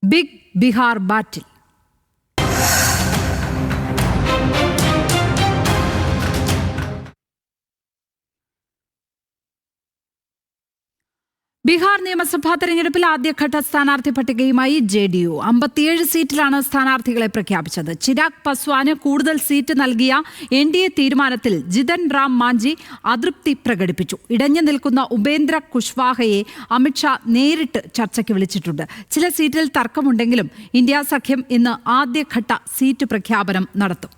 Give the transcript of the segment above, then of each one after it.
Big Bihar Battle. Bihar നിയമസഭാ തെരഞ്ഞെടുപ്പിൽ ആദ്യഘട്ട സ്ഥാനാർത്ഥി പട്ടികയുമായി ജെ ഡി യു. അമ്പത്തിയേഴ് സീറ്റിലാണ് സ്ഥാനാർത്ഥികളെ പ്രഖ്യാപിച്ചത്. ചിരാഗ് പസ്വാന് കൂടുതൽ സീറ്റ് നൽകിയ എൻ ഡി എ തീരുമാനത്തിൽ ജിതൻ റാം മാഞ്ചി അതൃപ്തി പ്രകടിപ്പിച്ചു. ഇടഞ്ഞു നിൽക്കുന്ന ഉപേന്ദ്ര കുഷ്വാഹയെ അമിത്ഷാ നേരിട്ട് ചർച്ചയ്ക്ക് വിളിച്ചിട്ടുണ്ട്. ചില സീറ്റിൽ തർക്കമുണ്ടെങ്കിലും ഇന്ത്യ സഖ്യം ഇന്ന് ആദ്യഘട്ട സീറ്റ് പ്രഖ്യാപനം നടത്തും.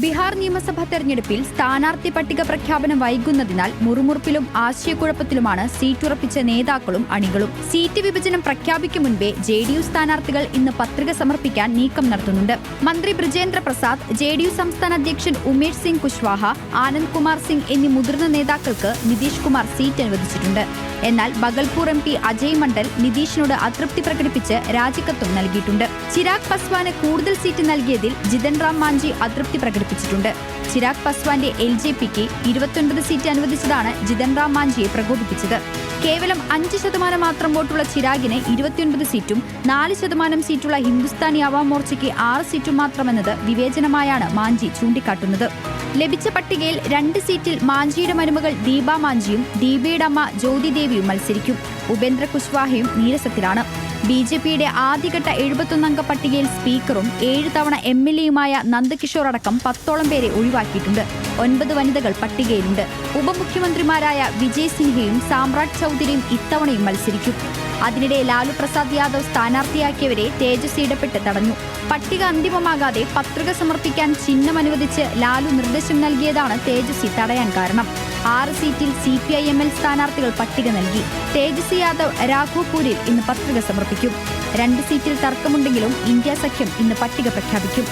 ബീഹാർ നിയമസഭാ തെരഞ്ഞെടുപ്പിൽ സ്ഥാനാർത്ഥി പട്ടിക പ്രഖ്യാപനം വൈകുന്നതിനാൽ മുറുമുറുപ്പിലും ആശയക്കുഴപ്പത്തിലുമാണ് സീറ്റുറപ്പിച്ച നേതാക്കളും അണികളും. സീറ്റ് വിഭജനം പ്രഖ്യാപിക്കും മുൻപേ ജെ ഡി യു സ്ഥാനാർത്ഥികൾ ഇന്ന് പത്രിക സമർപ്പിക്കാൻ നീക്കം നടത്തുന്നുണ്ട്. മന്ത്രി Brijendra Prasad J D U സംസ്ഥാന അധ്യക്ഷൻ ഉമേഷ് സിംഗ് കുശ്വാഹ ആനന്ദ് കുമാർ സിംഗ് എന്നീ മുതിർന്ന നേതാക്കൾക്ക് നിതീഷ് കുമാർ സീറ്റ് അനുവദിച്ചിട്ടുണ്ട്. എന്നാൽ ബഗൽപൂർ എം പി അജയ് മണ്ഡൽ നിതീഷിനോട് അതൃപ്തി പ്രകടിപ്പിച്ച് രാജിക്കത്തും നൽകിയിട്ടുണ്ട്. ചിരാഗ് പസ്വാന് കൂടുതൽ സീറ്റ് നൽകിയതിൽ ജിതൻ റാം മാഞ്ചി അതൃപ്തി പ്രകടിപ്പിച്ചിട്ടുണ്ട് ചിരാഗ് പസ്വാന്റെ എൽ ജെ പിക്ക് ഇരുപത്തൊൻപത് സീറ്റ് അനുവദിച്ചതാണ് ജിതൻ റാം മാഞ്ചിയെ പ്രകോപിപ്പിച്ചത്. കേവലം അഞ്ച് ശതമാനം മാത്രം വോട്ടുള്ള ചിരാഗിന് ഇരുപത്തിയൊൻപത് സീറ്റും നാല് ശതമാനം സീറ്റുള്ള ഹിന്ദുസ്ഥാനി അവാം മോർച്ചയ്ക്ക് ആറ് സീറ്റും മാത്രമെന്നത് വിവേചനമായാണ് മാഞ്ചി ചൂണ്ടിക്കാട്ടുന്നത്. ലഭിച്ച പട്ടികയിൽ രണ്ട് സീറ്റിൽ മാഞ്ചിയുടെ മരുമകൾ ദീപ മാഞ്ചിയും ദീപയുടെ അമ്മ ജ്യോതിദേവിയും മത്സരിക്കും. ഉപേന്ദ്ര കുശ്വാഹയും നീരസത്തിലാണ്. ബി ജെ പിയുടെ ആദ്യഘട്ട എഴുപത്തൊന്നംഗ പട്ടികയിൽ സ്പീക്കറും ഏഴ് തവണ എം എൽ എയുമായ നന്ദകിഷോർ അടക്കം പത്തോളം പേരെ ഒഴിവാക്കിയിട്ടുണ്ട്. ഒൻപത് വനിതകൾ പട്ടികയിലുണ്ട്. ഉപമുഖ്യമന്ത്രിമാരായ വിജയ് സിൻഹയും സാമ്രാട്ട് ചൗധരിയും ഇത്തവണയും മത്സരിക്കും. അതിനിടെ ലാലു പ്രസാദ് യാദവ് സ്ഥാനാർത്ഥിയാക്കിയവരെ തേജസ് ഇടപെട്ട് തടഞ്ഞു. പട്ടിക അന്തിമമാകാതെ പത്രിക സമർപ്പിക്കാൻ ചിഹ്നം അനുവദിച്ച് ലാലു നിർദ്ദേശം നൽകിയതാണ് തേജസ്വി തടയാൻ കാരണം. ആറ് സീറ്റിൽ C P I M L സ്ഥാനാർത്ഥികൾ പട്ടിക നൽകി. തേജസ്വി യാദവ് രാഘോപൂരിൽ ഇന്ന് പത്രിക സമർപ്പിക്കും. രണ്ട് സീറ്റിൽ തർക്കമുണ്ടെങ്കിലും ഇന്ത്യ സഖ്യം ഇന്ന് പട്ടിക പ്രഖ്യാപിക്കും.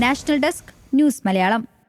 National desk news Malayalam.